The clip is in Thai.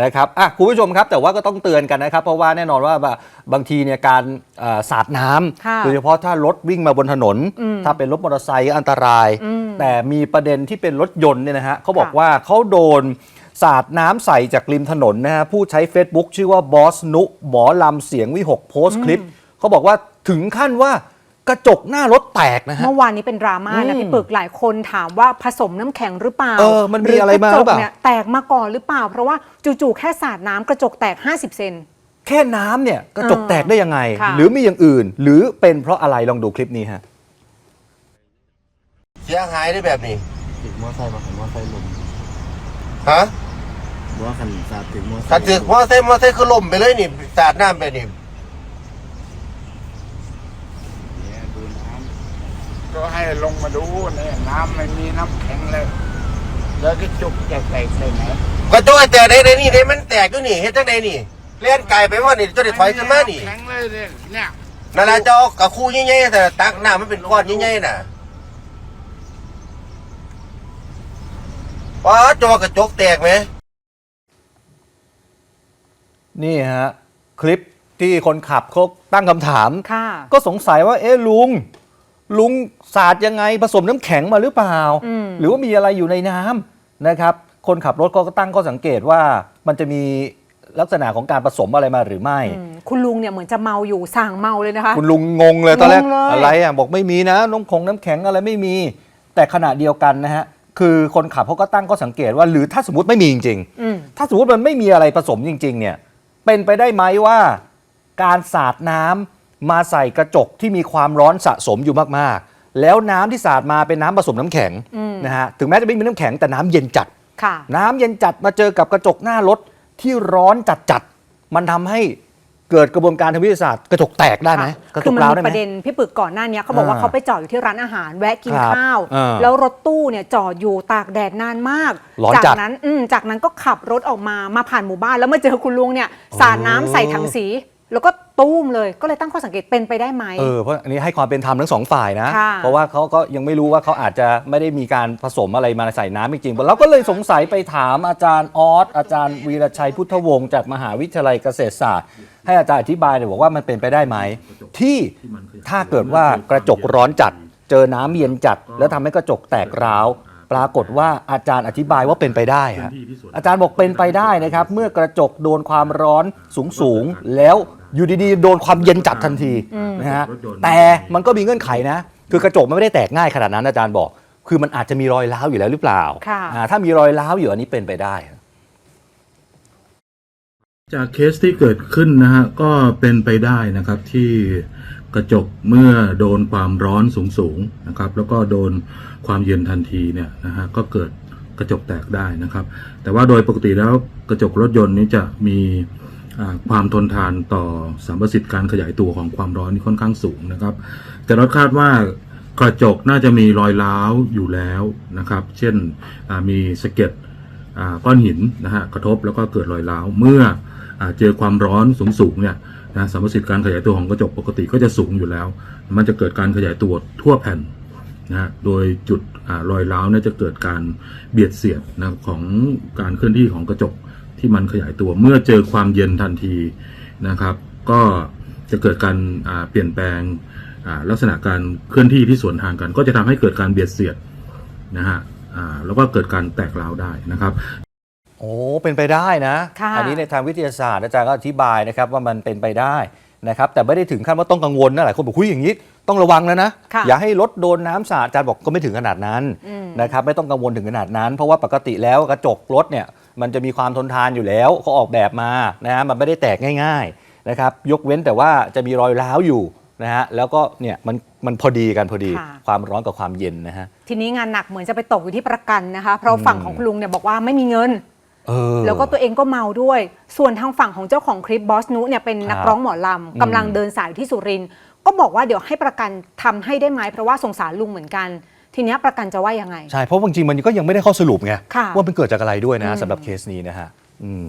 นะครับอะคุณผู้ชมครับ แต่ว่าก็ต้องเตือนกันนะครับ เพราะว่าแน่นอนว่าบางทีเนี่ยการเอ่อสาดน้ค่ะำโดยเฉพาะถ้ารถวิ่งมาบนถนนอืมถ้าเป็นรถมอเตอร์ไซค์อันตรายอืมแต่มีประเด็นที่เป็นรถยนต์เนี่ยนะฮะเขาบอกค่ะว่าเขาโดนสาดน้ำใส่จากริมถนนนะฮะผู้ใช้ Facebook ชื่อว่าบอสนุหมอลำเสียงวิหกโพสต์คลิปเขาบอกว่าถึงขั้นว่า กระจกหน้ารถแตกนะฮะ เมื่อวานนี้เป็นดราม่าอืนะมพี่ปึกหลายคนถามว่าผสมน้ำแข็งหรือเปล่าเออมันมีอะไรมาหรือเปล่ากะจกนี่ยแตกมาก่อนหรือเปล่า เพราะว่าจู่ๆแค่สาดน้ำกระจกแตก 50 เซน แค่น้ำเนี่ยกระจกเออแตกได้ยังไง ค่ะ หรือมีอย่างอื่น หรือเป็นเพราะอะไรลองดูคลิปนี้ฮะ เสียหายได้แบบนี้ ถึงมอไซค์มาขันมอไซค์ลมฮะบอกว่าขันสาดถึงมอไซค์ถ้าถึกมอไซค์มอไซค์คือล่มไปเลยนี่สาดน้ำไปนี่ เนี่ยดูน้ ก็ ให้ลงมาดูเนี่ยน้ำไม่มีน้ำแข็งเลย แล้วก็จุกจะแตกใส่ไหนกระจกไอ้แตกในในนี่ในมันแตกอยู่นี่เฮ็ดจังไดนี่เลี้ยนไกลไปว่านี่จะได้ถอยขึ้นมานี่แข็งเลยเนี่ยเนี่ยนั่นแหละเจ้ากับคู่ใหญ่ๆแต่ตักน้ำมันเป็นก้อนใหญ่ๆน่ะว้าจอกระจกแตกไหม นี่ฮะ คลิปที่คนขับเขาตั้งคำถามค่ะก็สงสัยว่า เอ๊ะลุง ลุงสาดยังไงผสมน้ำแข็งมาหรือเปล่าอืมหรือว่ามีอะไรอยู่ในน้ำนะครับ คนขับรถก็ตั้งข้อสังเกตว่ามันจะมีลักษณะของการผสมอะไรมาหรือไม่อืมคุณลุงเนี่ยเหมือนจะเมาอยู่สั่งเมาเลยนะคะ คุณลุงงงเลยตอนแรกงงเลยอะไรอะบอกไม่มีนะน้ำคงน้ำแข็งอะไรไม่มี แต่ขณะเดียวกันนะฮะคือคนขับเขาก็ตั้งข้อสังเกตว่า หรือถ้าสมมติไม่มีจริงๆอืมถ้าสมมติมันไม่มีอะไรผสมจริง ๆ เนี่ย เป็นไปได้ไหมว่า การสาดน้ำ มาใส่กระจกที่มีความร้อนสะสมอยู่มากๆ แล้วน้ำที่สาดมาเป็นน้ำผสมน้ำแข็งอืมนะฮะถึงแม้จะไม่มีน้ำแข็งแต่น้ำเย็นจัดค่ะน้ำเย็นจัดมาเจอกับกระจกหน้ารถที่ร้อนจัดๆมันทำให้เกิดกระบวนการทางวิทยาศาสตร์กระจกแตกได้ไหมกระจคือกมันร้าวมีได้ไหมประเด็นพี่ปึกก่อนหน้าเนี้ยเขาบอกว่าอ่าเขาไปจอดอยู่ที่ร้านอาหารแวะกินครับข้าวอ่าแล้วรถตู้เนี่ยจอดอยู่ตากแดดนานมากร้อนจากจัดนั้นอืมจากนั้นก็ขับรถออกมามาผ่านหมู่บ้านแล้วมาเจอคุณลุงเนี่ยสาดน้ำใส่ถังสี แล้วก็ตุ้มเลยก็เลยตั้งข้อสังเกตเป็นไปได้ไหม เออเพราะอันนี้ให้ความเป็นธรรมทั้งสองฝ่ายนะ ค่ะ เพราะว่าเขาก็ยังไม่รู้ว่าเขาอาจจะไม่ได้มีการผสมอะไรมาใส่น้ำจริงๆเราก็เลยสงสัยไปถามอาจารย์ออสอาจารย์วีรชัยพุทธวงศ์จากมหาวิทยาลัยเกษตรศาสตร์ ให้อาจารย์อธิบายเลยบอกว่ามันเป็นไปได้ไหม ที่ถ้าเกิดว่ากระจกร้อนจัด เจอน้ำเย็นจัด แล้วทำให้กระจกแตกร้าว ปรากฏว่าอาจารย์อธิบายว่าเป็นไปได้ฮะอาจารย์บอกเป็นไปได้นะครับ เมื่อกระจกโดนความร้อนสูงสูงๆแล้ว อยู่ดีๆ โดนความเย็นจัดทันทีนะฮะแต่มันก็มีเงื่อนไขนะ คือกระจกมันไม่ได้แตกง่ายขนาดนั้นอาจารย์บอก คือมันอาจจะมีรอยร้าวอยู่แล้วหรือเปล่าค่ะอ่า ถ้ามีรอยร้าวอยู่อันนี้เป็นไปได้ จากเคสที่เกิดขึ้นนะฮะก็เป็นไปได้นะครับที่กระจกเมื่อโดนความร้อนสูงๆนะครับ แล้วก็โดนความเย็นทันทีเนี่ยนะฮะก็เกิดกระจกแตกได้นะครับ แต่ว่าโดยปกติแล้วกระจกรถยนต์นี้จะมีอ่า ความทนทานต่อสัมประสิทธิ์การขยายตัวของความร้อนที่ค่อนข้างสูงนะครับ แต่เราคาดว่ากระจกน่าจะมีรอยร้าวอยู่แล้วนะครับ เช่นมีสะเก็ดก้อนหินนะฮะกระทบแล้วก็เกิดรอยร้าวเมื่ออเจอความร้อนสูงสูงๆเนี่ยนะสัมประสิทธิ์การขยายตัวของกระจกปกติก็จะสูงอยู่แล้ว มันจะเกิดการขยายตัวทั่วแผ่นนะโดยจุดอรอยร้าวเนี่ยจะเกิดการเบียดเสียดนะของการเคลื่อนที่ของกระจก ที่มันขยายตัว เมื่อเจอความเย็นทันทีนะครับ ก็จะเกิดการอ่าเปลี่ยนแปลงอ่าลักษณะการเคลื่อนที่ที่สวนทางกัน ก็จะทำให้เกิดการเบียดเสียดนะฮะอ่าแล้วก็เกิดการแตกร้าวได้นะครับโอ้เป็นไปได้นะค่ะอันี้ในทางวิทยาศาสตร์อาจารย์ก็อธิบายนะครับว่ามันเป็นไปได้นะครับ แต่ไม่ได้ถึงขั้นว่าต้องกังวลนะหลายคนบอกคุยอย่างนี้ต้องระวังแล้วนะค่ะอย่าให้รถโดนน้ำสาดอาจารย์บอกก็ไม่ถึงขนาดนั้นอืมนะครับไม่ต้องกังวลถึงขนาดนั้น เพราะว่าปกติแล้วกระจกรถเนี่ย มันจะมีความทนทานอยู่แล้วเขาออกแบบมานะฮะมันไม่ได้แตกง่ายๆนะครับยกเว้นแต่ว่าจะมีรอยร้าวอยู่นะฮะแล้วก็เนี่ยมันมันพอดีกันพอดีค่ะ ความร้อนกับความเย็นนะฮะทีนี้งานหนักเหมือนจะไปตกอยู่ที่ประกันนะคะ เพราะฝั่งของคุณลุงเนี่ยบอกว่าไม่มีเงิน เออ แล้วก็ตัวเองก็เมาด้วย ส่วนทางฝั่งของเจ้าของคลิปบอสนุเนี่ยเป็นนักครับร้องหมอลำกำลังอืมเดินสายอยู่ที่สุรินทร์ก็บอกว่าเดี๋ยวให้ประกันทำให้ได้ไหมเพราะว่าสงสารลุงเหมือนกัน ทีเนี้ยประกันจะว่ายังไง ใช่ เพราะบางทีมันก็ยังไม่ได้ข้อสรุปไง ค่ะ ว่ามันเกิดจากอะไรด้วยนะอืมสำหรับเคสนี้นะฮะอืม